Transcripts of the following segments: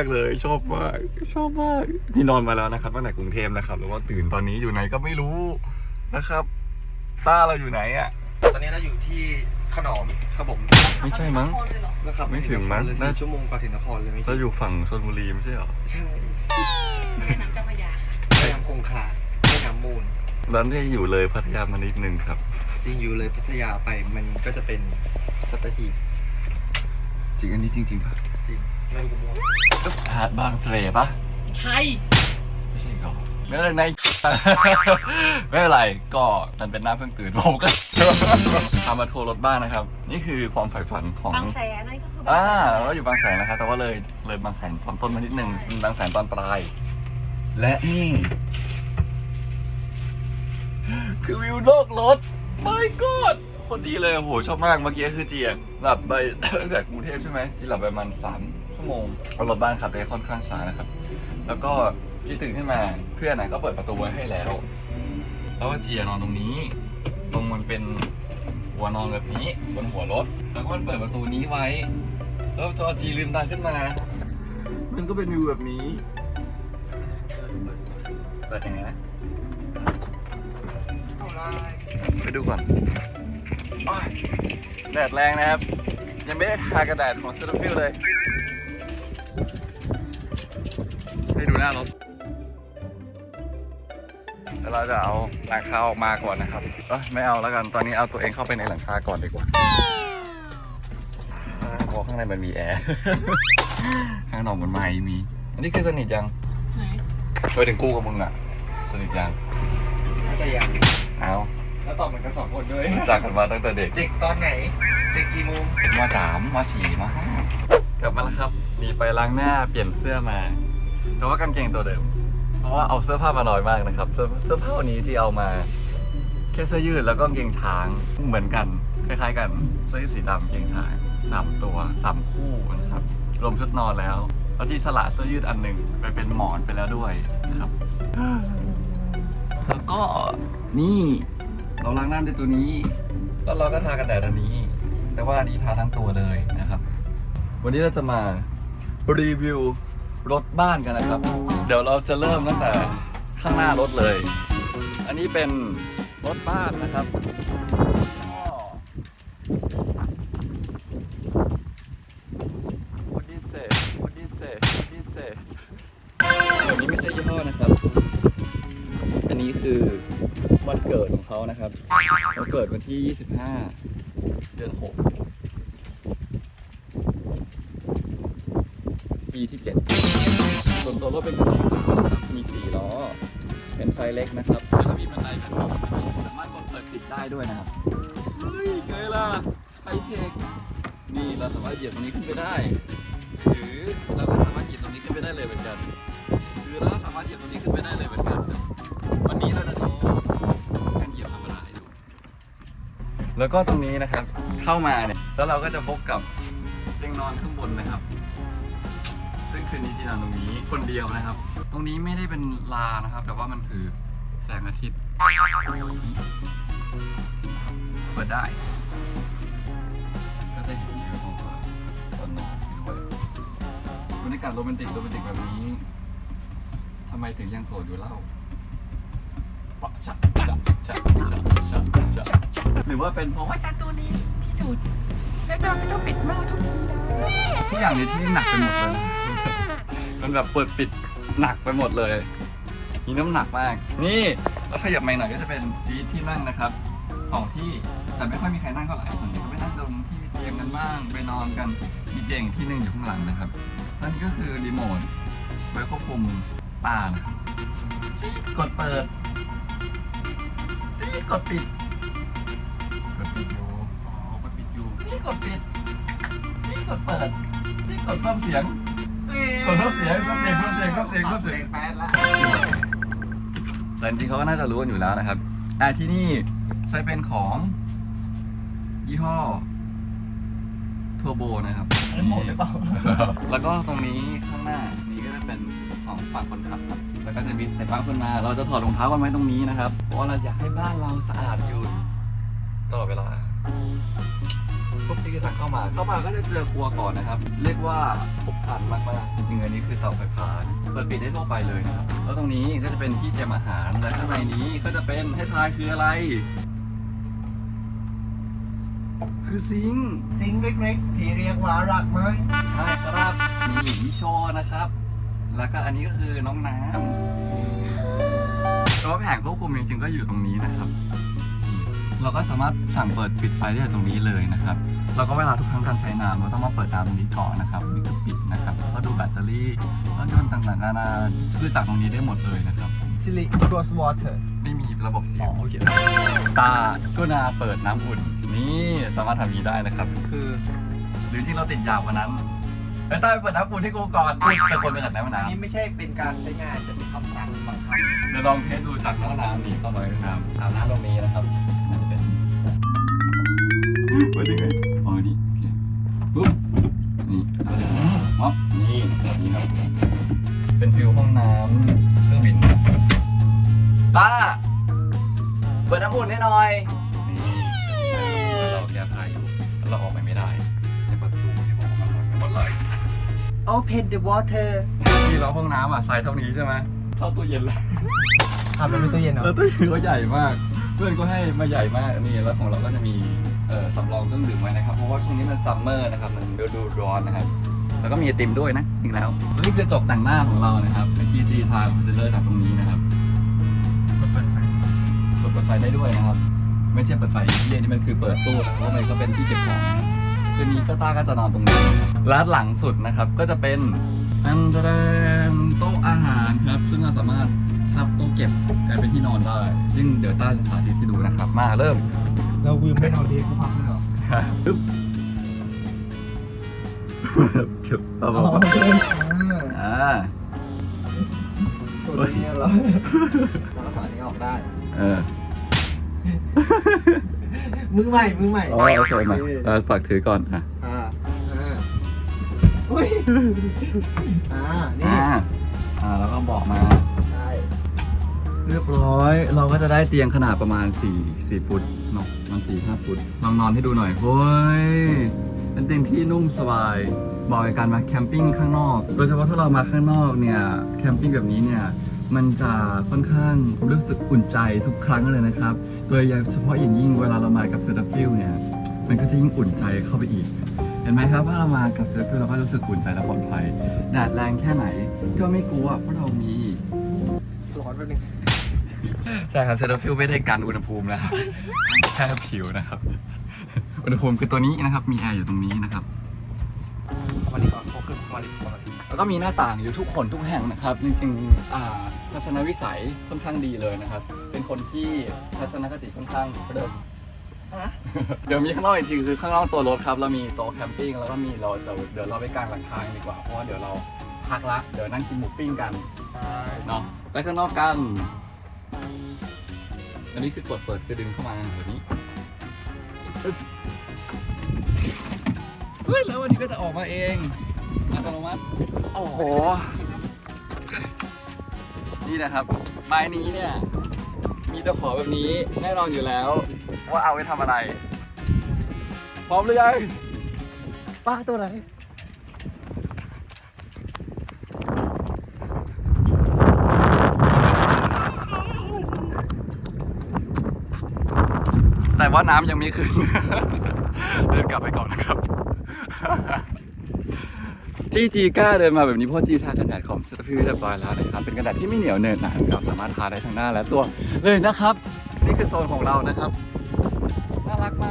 เป็นครั้งแรกเลย ชอบมากชอบมากนี่นอนมาแล้วนะครับตั้งแต่กรุงเทพนะครับแล้วว่าตื่นตอนนี้อยู่ไหนก็ไม่รู้นะครับต้าเราอยู่ไหนอะตอนนี้เราอยู่ที่ขนอมครับผมไม่ใช่มั้ง นะครับไม่ถึงมั้งเลยน่าสี่ชั่วโมงกว่าถึงนครเลยไม่เราอยู่ฝั่งชลบุรีไม่ใช่เหรอใช่แม่น้ำเจ้าพระยาแม่น้ำคงคาแม่น้ำมูลร้านที่อยู่เลยพัทยามานิดนึงครับ จริงอยู่เลยพัทยาไปมันก็จะเป็นสัตหีบจริงอันนี้จริงๆป่ะจริงไม่รู้มั่ว หาดบางเสร่ปะใช่ไม่ใช่หรอไม่เป็นไรในไม่เป็นไรก็มันเป็นหน้าเพิ่งตื่นผมก็พามาทัวร์รถบ้านนะครับ นี่คือความใฝ่ฝันของบางแสนนั่นก็คืออ่าบางแสนเราอยู่บางแสนนะครับแต่ว่าเลยเลยบางแสนตอนต้นมานิดนึงบางแสนตอนปลาย และนี่ คือวิวนอกรถไม่กอดคนดีเลยโอ้โหชอบมากเมื่อกี้คือเจียงหลับไปตั้งแต่กรุงเทพใช่ไหมที่หลับไปประมาณสาม ชั่วโมงรถบ้านขับไปค่อนข้างช้านะครับ แล้วก็พี่ตื่นขึ้นมาเพื่อนนะก็เปิดประตูไว้ให้แล้ว แล้วก็เจียนอนตรงนี้ ตรงมันเป็นหัวนอนแบบนี้บนหัวรถ แล้วก็มันเปิดประตูนี้ไว้ แล้วจอจีลืมตาขึ้นมา มันก็เป็นวิวแบบนี้เปิดยังไงนะไล่ไปดูก่อนอแดดแรงนะครับ ยังไม่ได้ทากระแดดของเซอร์ฟิลเลย ให้ดูหน้ารถเดี๋ยวเราจะเอาหลังคาออกมาก่อนนะครับเอ้ยไม่เอาแล้วกันตอนนี้เอาตัวเองเข้าไปในหลังคาก่อนดีกว่าอ่าเพราะข้างในมันมีแอร์ข้างนอกมันไม่มี อันนี้คือสนิทยังไหนไปถึงกูกับมึงอะสนิทยังพัทยาเอาแล้วตอบเหมือนกันสองคนด้วยรู้จากกันมาตั้งแต่เด็ก เด็กตอนไหน เด็กกี่โมงมสามมสี่มห้ากลับมาแล้วครับมีไปล้างหน้าเปลี่ยนเสื้อมา แต่ว่ากางเกงตัวเดิม เพราะว่าเอาเสื้อผ้ามาน้อยมากนะครับ เสื้อเสื้อผ้าวันนี้ที่เอามาแค่เสื้อยืดแล้วก็กางเกงช้างเหมือนกัน คล้ายๆ กันเสื้อสีดำกางเกงช้างสามตัวสามคู่นะครับรวมชุดนอนแล้วแล้วที่สละเสื้อยืดอันหนึ่งไปเป็นหมอนไปแล้วด้วยนะครับแล้วก็นี่เราล้างหน้าด้วยตัวนี้แล้วเราก็ทากันแดดอันนี้ แต่ว่าอันนี้ทาทั้งตัวเลยนะครับ วันนี้เราจะมารีวิว รถบ้านกันนะครับ เดี๋ยวเราจะเริ่มตั้งแต่ข้างหน้ารถเลย อันนี้เป็นรถบ้านนะครับวันนี้เซ่วันนี้เซ่วันนี้เซ่อันนี้ไม่ใช่ยี่ห้อนะครับ อันนี้คือวันเกิดของเขานะครับเขาเกิดวันที่ 25 เดือน6 ปี ที่ 7 ส่วนตัวรถเป็นคันสีขาวนะครับมี 4 ล้อ เป็นไซส์เล็กนะครับแล้วก็มีบันไดแบบนี้สามารถกดเปิดปิดได้ด้วยนะครับ เฮ้ยไงล่ะไฮเทคนี่เราสามารถเหยียบตรงนี้ขึ้นไปได้ หรือเราก็สามารถเหยียบตรงนี้ขึ้นไปได้เลยเหมือนกัน หรือเราก็สามารถเหยียบตรงนี้ขึ้นไปได้เลยเหมือนกันครับวันนี้เราจะโชว์การเหยียบธรรมดาให้ดู แล้วก็ตรงนี้นะครับเข้ามาเนี่ยแล้วเราก็จะพบกับเตียงนอนข้างบนนะครับ ซึ่งคืนนี้ที่นอนตรงนี้คนเดียวนะครับ ตรงนี้ไม่ได้เป็นลานะครับ แต่ว่ามันคือแสงอาทิตย์เปิดได้ ก็จะเห็นวิวของตอนนอนไปด้วยบรรยากาศโรแมนติกโรแมนติกแบบนี้ทำไมถึงยังโสดอยู่เล่าปะชะชะชะชะชะชะหรือว่าเป็นเพราะว่าฉันตัวนี้ที่สุดแล้วจะไม่ต้องปิดมาทุกทีเลยทุกอย่างในที่นี่หนักไปหมดเลย มันแบบเปิดปิดหนักไปหมดเลย มีน้ำหนักมาก นี่แล้วขยับมาหน่อยก็จะเป็นซีทที่นั่งนะครับสองที่แต่ไม่ค่อยมีใครนั่งเท่าไหร่ส่วนใหญ่ก็ไปนั่งตรงที่เตียงกันบ้างไปนอนกันมีเตียงที่หนึ่งอยู่ข้างหลังนะครับแล้วนี่ก็คือรีโมทไว้ควบคุมตานะครับกดเปิดนี่กดปิดกดปิดอยู่อ๋อกดปิดอยู่นี่กดปิดนี่กดเปิดนี่กดเพิ่มเสียง กดเพิ่มเสียงเพิ่มเสียงเพิ่มเสียงเพิ่มเสียงเพิ่มเสียงแปดละแต่จริงเขาก็น่าจะรู้กันอยู่แล้วนะครับอ่าที่นี่ใช้เป็นของ ยี่ห้อทัวโบนะครับหมดหรือเปล่าแล้วก็ตรงนี้ข้างหน้านี้ก็จะเป็นของฝั่งคนขับครับแล้วก็จะมีเสร็จบ้างขึ้นมา เราจะถอดรองเท้ากันไว้ตรงนี้นะครับ เพราะเราอยากให้บ้านเราสะอาดอยู่ตลอดเวลา ปุ๊บนี่คือทางเข้ามา เข้ามาก็จะเจอครัวก่อนนะครับ เรียกว่าพบคันมากๆจริงๆอันนี้คือเตาไฟฟ้านะเปิดปิดได้ทั่วไปเลยนะครับ แล้วตรงนี้ก็จะเป็นที่เตรียมอาหาร และข้างในนี้ก็จะเป็นให้ทายคืออะไร คือซิงค์ซิงค์เล็กๆ ที่เรียกว่ารักไหมใช่ครับมีหมีโชว์นะครับ แล้วก็อันนี้ก็คือน้องน้ำแต่ว่าแผงควบคุมจริงๆก็อยู่ตรงนี้นะครับ เราก็สามารถสั่งเปิดปิดไฟได้จากตรงนี้เลยนะครับเราก็เวลาทุกครั้งการใช้น้ำเราต้องมาเปิดน้ำตรงนี้ก่อนนะครับนี่คือปิดนะครับแล้วก็ดูแบตเตอรี่แล้วยนต์ต่างๆนานาคือจากตรงนี้ได้หมดเลยนะครับซิลิครอสวอเตอร์ไม่มีระบบเสียงโอเคตาช่วนาเปิดน้ำอุ่นนี่สามารถทำอย่างนี้ได้นะครับ คือ หรือที่เราติดยาวกว่านั้นไอ้ต้าไปเปิดน้ำอุ่นให้กูก่อนแต่คนไปเกิดน้ำอันน้ำนี้ไม่ใใช่เป็นการใช้งานแต่เป็นคำสั่งบังคับเดี๋ยวลองเทสดูจากน้ำน้ำนี่เข้ามาในน้ำอาบน้ำตรงนี้นะครับน่าจะเป็น เปิดยังไงอ๋อนี่โอเคปุ๊บนี่เราจะม็อบนี่นี่ครับ เป็นฟิลห้องน้ำเครื่องบินต้าเปิดน้ำอุ่นให้หน่อยนี่เราแก้ผ้าอยู่แล้วเราออกไปไม่ได้ในประตูที่ผมกำลังหมดเลย Open the water ที่เราห้องน้ำอะไซส์เท่านี้ใช่ไหมเท่าตู้เย็นเลยทำเป็นตู้เย็นเหรอแล้วตู้เย็นก็ใหญ่มากเพื่อนก็ให้มาใหญ่มากนี่แล้วของเราก็จะมีเอ่อสำรองเครื่องดื่มไว้นะครับ เพราะว่าช่วงนี้มันซัมเมอร์นะครับ มันฤดูร้อนนะครับ แล้วก็มีไอติมด้วยนะจริงแล้วนี่คือจบแต่งหน้าของเรานะครับเป็น PG ทาคอนซีลเลอร์จากตรงนี้นะครับเปิดไฟเปิดเปิดไฟได้ด้วยนะครับ ไม่ใช่เปิดไฟที่นี่มันคือเปิดตู้นะเพราะว่ามันก็เป็นที่เก็บของคืนนี้ก็ต้าก็จะนอนตรงนี้ร้านหลังสุดนะครับก็จะเป็นอันเดรมโต๊ะอาหารครับ ซึ่งเราสามารถ ทับโต๊ะเก็บกลายเป็นที่นอนได้ ซึ่งเดี๋ยวต้าจะสาธิตให้ดูนะครับ มาเริ่มเราวิวไม่นอนดีกูพักเลยเหรอปึ๊บเก็บเอาอ๋อโอเคอ่าอ่าตัวนี้เราเราก็ถอดอันนี้ออกได้ เออมือใหม่ มือใหม่อ๋อโอเคมาเออฝากถือก่อนอะอ่าอ่าอุ้ยอ่านี่อ่าอ่าแล้วก็บอกมาได้ เรียบร้อย เราก็จะได้เตียงขนาดประมาณ4 4ฟุตเนาะประมัน4 5ฟุตลองนอนให้ดูหน่อยเฮ้ยเป็นเตียงที่นุ่มสบายเหมาะกับการมาแคมปิ้งข้างนอก โดยเฉพาะถ้าเรามาข้างนอกเนี่ยแคมปิ้งแบบนี้เนี่ยมันจะค่อนข้างรู้สึกอุ่นใจทุกครั้งเลยนะครับ โดยเฉพาะอย่างยิ่งเวลาเรามากับเซอร์ฟิลเนี่ยมันก็จะยิ่งอุ่นใจเข้าไปอีก เห็นไหมครับว่าเรามากับเซอร์ฟิลเราก็รู้สึกอุ่นใจและปลอดภัยแดดแรงแค่ไหนก็ไม่กลัวเพราะเรามีร้อนแป๊บนึง ใช่ครับเซอร์ฟิลไม่ได้กันอุณหภูมินะครับแค่ผิวนะครับ อุณหภูมิคือตัวนี้นะครับ มีแอร์อยู่ตรงนี้นะครับมาดีกว่าเขาขึ้นมาดีกว่าแล้วก็มีหน้าต่างอยู่ทุกคนทุกแห่งนะครับ จริงๆอ่าทัศนวิสัยค่อนข้างดีเลยนะครับ เป็นคนที่ทัศนคติค่อนข้างเดิมฮะเดี๋ยวมีข้างนอกอีกทีคือข้างนอกตัวรถครับเรามีโต๊ะแคมปิ้งแล้วก็มีเราจะเดี๋ยวเราไปกางหลังคากันดีกว่าเพราะว่าเดี๋ยวเราพักละเดี๋ยวนั่งกินหมูปิ้งกันเนาะไปข้างนอกกัน อันนี้คือกดเปิดคือดึงเข้ามาแบบนี้ปึ๊บเฮ้ยแล้ววันนี้ก็จะออกมาเองอัตโนมัติ โอ้โห นี่นะครับ ไม้นี้เนี่ย มีตะขอแบบนี้แน่นอนอยู่แล้ว ว่าเอาไว้ทำอะไร พร้อมหรือยังป้าตัวไหน ว่าน้ำยังไม่ขึ้น เดินกลับไปก่อนนะครับ ที่จีก้าเดินมาแบบนี้เพราะจีทากันแดดของสตาร์ฟิวเรียบร้อยแล้วนะครับ เป็นกันแดดที่ไม่เหนียวเนินหนาเราสามารถทาได้ทั้งหน้าและตัวเลยนะครับ นี่คือโซนของเรานะครับ น่ารักไหม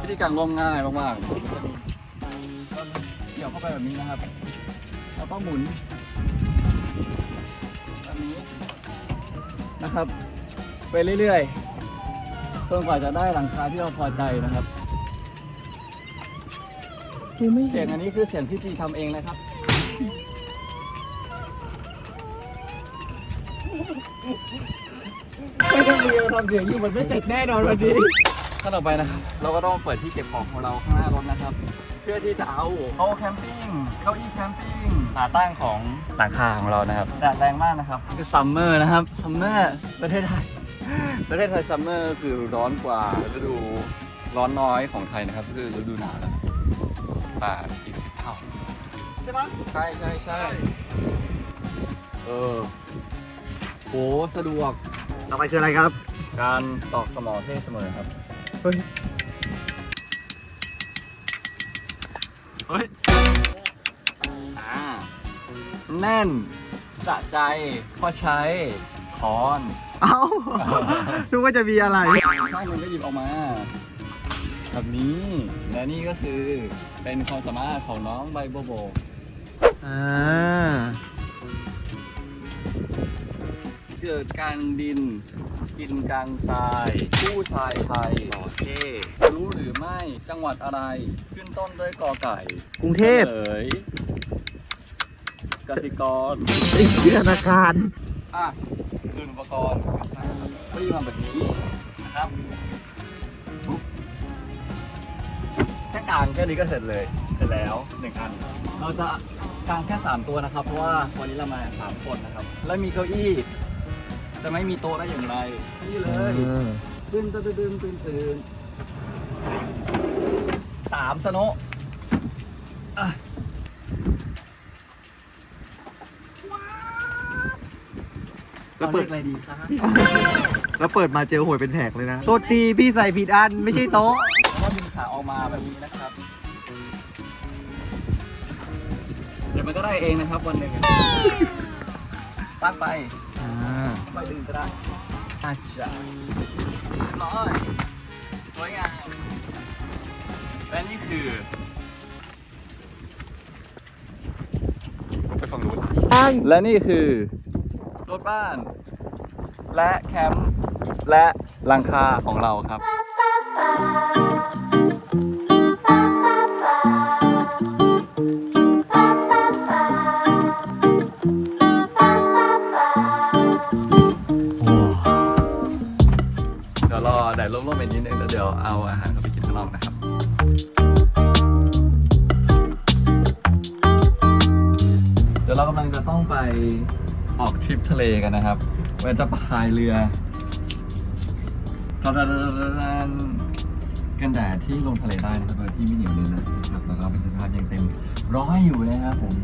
วิธีการลงง่ายมากๆมันจะมีเกี่ยวเข้าไปแบบนี้นะครับแล้วก็หมุนแบบนี้นะครับ ไปเรื่อยๆ จนกว่าจะได้หลังคาที่เราพอใจนะครับกูไม่เสียงอันนี้คือเสียงที่จีทำเองนะครับ ไม่ต้องเรียนทำเสียงอยู่มันไม่เสร็จแน่นอนวันนี้ ขั้นต่อไปนะครับ เราก็ต้องเปิดที่เก็บของของเราข้างหน้ารถนะครับ เพื่อที่จะเอาโต๊ะแคมปิ้งเก้าอี้แคมปิ้งขาตั้งของหลังคาของเรานะครับแดดแรงมากนะครับคือซัมเมอร์นะครับซัมเมอร์ประเทศไทย ประเทศไทยซัมเมอร์คือร้อนกว่าฤดูร้อนน้อยของไทยนะครับ คือฤดูหนาวแล้วป่าอีกสิบเท่า ใช่ปะใช่ใช่ใช่เออโหสะดวกต่อไปคืออะไรครับ การตอกสมอเท่เสมอครับ เฮ้ย เฮ้ยอ่าแน่น สะใจพอใช้คอน เอ้านึกว่าจะมีอะไร ข้างหนึงก็หยิบออกมา แบบนี้ และนี่ก็คือเป็นความสามารถของน้องใบโบโบ อ่า เกิดกลางดิน กินกลางทราย ผู้ชายไทยหล่อเท่รู้หรือไม่จังหวัดอะไร ขึ้นต้นด้วยกอไก่กรุงเทพฉลยกสิกรติดธนาคาร อะ คืออุปกรณ์ก็ยิ่งมาแบบนี้นะครับปุ๊บแค่กลางแค่นี้ก็เสร็จเลยเสร็จแล้วหนึ่งอัน เราจะกางแค่ 3 ตัวนะครับ เพราะว่าวันนี้เรามา 3 คนนะครับ แล้วมีเก้าอี้ จะไม่มีโต๊ะได้อย่างไร นี่เลยตื่นตื่นตื่นตื่นตื่นสามสโนะอะ แล้วเปิดอารียกอะไรดีครับแล้วเปิดมาเจอหวยเป็นแผงเลยนะโทษทีพี่ใส่ผิดอันไม่ใช่โต๊ะก็ดึงขาออกมาแบบนี้นะครับ เดี๋ยวมันก็ได้เองนะครับวันหนึ่งอะตั้งไปอ่าไปดึงก็ได้อาจารย์เรียบร้อยสวยงามและนี่คือไปฝั่งนู้นและนี่คือ รถบ้าน และแคมป์และหลังคาของเราครับ เดี๋ยวรอแดดร่มๆไปนิดนึงแล้วเดี๋ยวเอาอาหารเข้าไปกินข้างนอกนะครับ เดี๋ยวเรากำลังจะต้องไป ออกทริปทะเลกันนะครับเราจะพายเรือกันแดดที่ลงทะเลได้นะครับโดยที่ไม่เหนียวเลยนะครับแล้วก็เป็นสภาพยังเต็มร้อยอยู่นะครับผม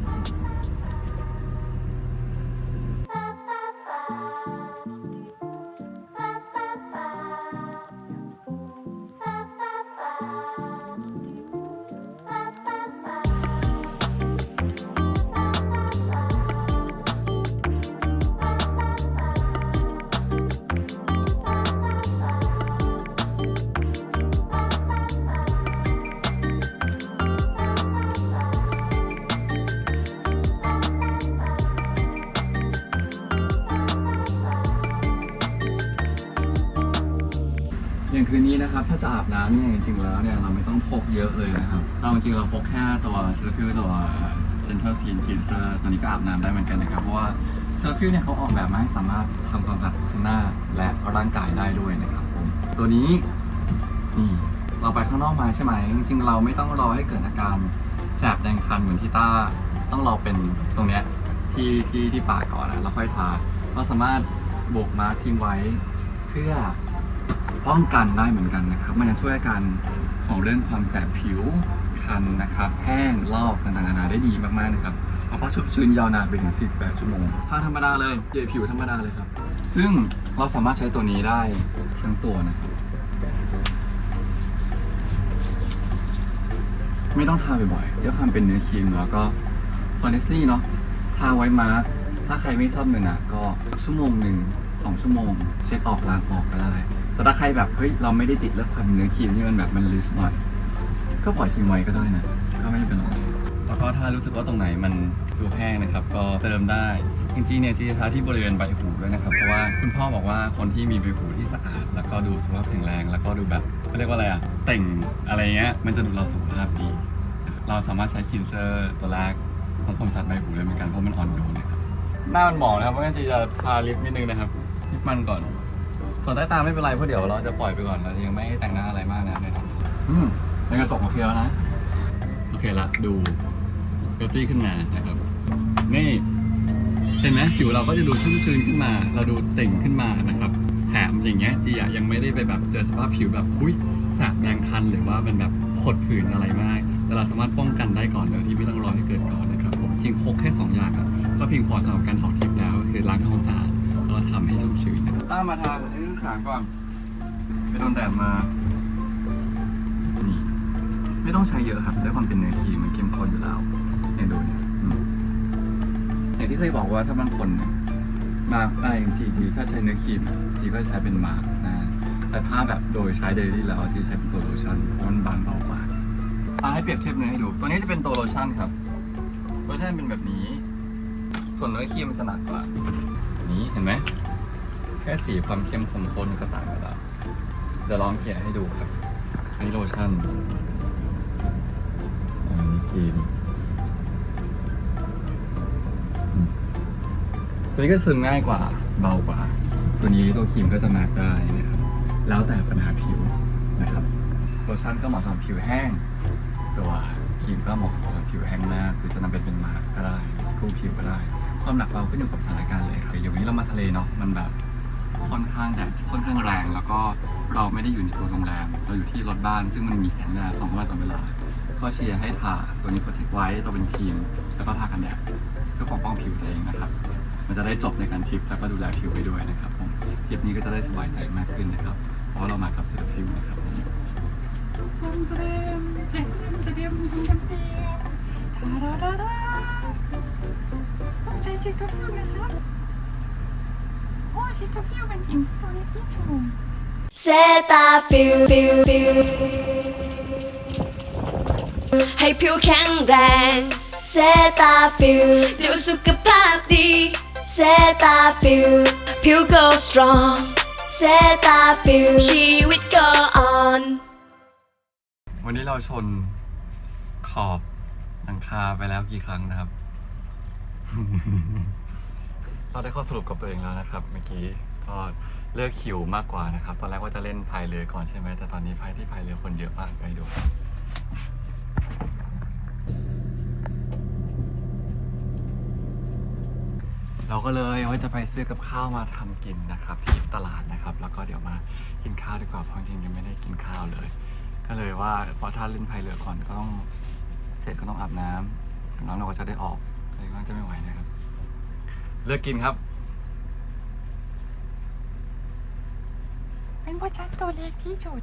เนี่ยจริงๆแล้วเนี่ยเราไม่ต้องพกเยอะเลยนะครับเราจริงๆเราพกแค่ตัวเซอร์ฟิลตัว Gentle Skin Cleanser ตัวนี้ก็อาบน้ำได้เหมือนกันนะครับ เพราะว่าเซอร์ฟิลเนี่ยเขาออกแบบมาให้สามารถทำความสะอาดหน้าและร่างกายได้ด้วยนะครับผมตัวนี้นี่เราไปข้างนอกมาใช่ไหมจริงๆเราไม่ต้องรอให้เกิดอาการแสบแดงคันเหมือนที่ต้าต้องรอเป็นตรงเนี้ยที่ที่ที่ปากก่อนนะแล้วค่อยทาเราสามารถโบกมาร์ทิ้งไว้เพื่อ ป้องกันได้เหมือนกันนะครับ มันจะช่วยอาการของเรื่องความแสบผิวคันนะครับ แห้งลอกต่างๆนานาได้ดีมากๆนะครับเพราะว่าชุ่มชื้นยาวนานไปถึง 48 ชั่วโมงถ้าธรรมดาเลยเยผิวธรรมดาเลยครับ ซึ่งเราสามารถใช้ตัวนี้ได้ทั้งตัวนะครับ ไม่ต้องทาบ่อยๆด้วยความเป็นเนื้อครีมแล้วก็ honestly เนาะทาไว้มาถ้าใครไม่ชอบเนื้อหนาก็ชั่วโมงหนึ่งสองชั่วโมง เช็ดออกล้างออกก็ได้ แต่ถ้าใครแบบเฮ้ยเราไม่ได้ติดเรื่องความเนื้อครีมที่มันแบบมันลิสหน่อย ก็ปล่อยทิ้งไว้ก็ได้นะ ก็ไม่เป็นไรแล้วก็ถ้ารู้สึกว่าตรงไหนมันดูแห้งนะครับ ก็เติมได้จริงๆเนี่ยที่ทาที่บริเวณใบหูด้วยนะครับ เพราะว่าคุณพ่อบอกว่าคนที่มีใบหูที่สะอาด แล้วก็ดูสุขภาพแข็งแรง แล้วก็ดูแบบเขาเรียกว่าอะไรอะเต่งอะไรเงี้ยมันจะดูเราสุขภาพดี เราสามารถใช้คินเซอร์ตัวแรกทำความสะอาดใบหูได้เหมือนกันเพราะมันอ่อนโยนนะครับหน้ามันหมองนะครับเพราะงั้นจีจะทาลิปนิดนึงนะครับลิปมันก่อน ส่วนใต้ตาไม่เป็นไรเพราะเดี๋ยวเราจะปล่อยไปก่อนเรายังไม่แต่งหน้าอะไรมากนะนะครับอืมเป็นกระจกโอเคแล้วนะอเคละดูเบตตี้ขึ้นมานะครับ นี่เห็นไหมผิวเราก็จะดูชุ่มชื้นขึ้นมา เราดูเต่งขึ้นมานะครับแถมอย่างเงี้ยจีอะยังไม่ได้ไปแบบเจอสภาพผิวแบบอุ้ยแสบแดงคันหรือว่าเป็นแบบผดผื่นอะไรมาก แต่เราสามารถป้องกันได้ก่อนโดยที่ไม่ต้องรอให้เกิดก่อนนะครับผมจริงพกแค่สองอย่างอะก็เพียงพอสำหรับการออกทริปแล้ว คือล้างทำความสะอาดแล้วก็ทำให้ชุ่มชื้นนะครับต้ามาทา ให้รุ่นขาก่อนไปโดนแดดมา นี่ ไม่ต้องใช้เยอะครับด้วยความเป็นเนื้อครีมมันเข้มข้นอยู่แล้วเนี่ยดูเนี่ยอย่างที่เคยบอกว่าถ้าบางคนเนี่ยมาได้จริงจีถ้าใช้เนื้อครีมจีก็ใช้เป็นมาร์กนะแต่ถ้าแบบโดยใช้เดลี่แล้วจีใช้เป็นตัวโลชั่นเพราะมันบางเบากว่าอะให้เปรียบเทียบเนื้อให้ดู ตัวนี้จะเป็นตัวโลชั่นครับ โลชั่นเป็นแบบนี้ ส่วนเนื้อครีมมันจะหนักกว่านี้เห็นไหม ค่สีความเข้มข้นข้นก็ต่างกันแล้วเดี๋ยวลองเขียนให้ดูครับอันนี้โลชั่นอันนี้ครีมตัวนี้ก็ซึมง่ายกว่าเบากว่า ตัวนี้ตัวครีมก็จะมาร์กได้นะครับ แล้วแต่ปัญหาผิวนะครับโลชั่นก็เหมาะสำหรับผิวแห้ง ตัวครีมก็เหมาะสำหรับผิวแห้งมากหรือจะนำไปเป็นมาสก์ก็ได้คู่ผิวก็ได้ ความหนักเบาขึ้นอยู่กับสถานการณ์เลยครับอย่างวันนี้เรามาทะเลเนาะมันแบบ ค่อนข้างแดดค่อนข้างแรง แล้วก็เราไม่ได้อยู่ในตัวโรงแรม เราอยู่ที่รถบ้าน ซึ่งมันมีแสงแดดสองเข้ามาตลอเวลา ก็เชียร์ให้ทาตัวนี้โปรเทคไว้ตัวเป็นครีม แล้วก็ทากันแดดเพื่อปกป้องผิวตัวเองนะครับ มันจะได้จบในการทริปแล้วก็ดูแลผิวไปด้วยนะครับผมทริปนี้ก็จะได้สบายใจมากขึ้นนะครับ เพราะเรามากับเซอร์ฟิลนะครับผม เซตาฟิลฟิลฟิลให้ผิวแข็งแรงเซตาฟิลดูสุขภาพดีเซตาฟิลผิว go strong เซตาฟิลชีวิต go on วันนี้เราชนขอบหลังคาไปแล้วกี่ครั้งนะครับ เราได้ข้อสรุปกับตัวเองแล้วนะครับ เมื่อกี้ก็เลือกคิวมากกว่านะครับ ตอนแรกว่าจะเล่นพายเรือก่อนใช่ไหมแต่ตอนนี้พายที่พายเรือคนเยอะมากไปดูเราก็เลยว่าจะไปซื้อกับข้าวมาทำกินนะครับ ที่ตลาดนะครับ แล้วก็เดี๋ยวมากินข้าวดีกว่าเพราะจริงๆยังไม่ได้กินข้าวเลย ก็เลยว่าเพราะถ้าเล่นพายเรือก่อนก็ต้องเสร็จก็ต้องอาบน้ำน้องเราก็จะได้ออกอะไรก็จะไม่ไหวนะครับ เลือกกินครับ เป็นพ่อชายตัวเล็กที่สุด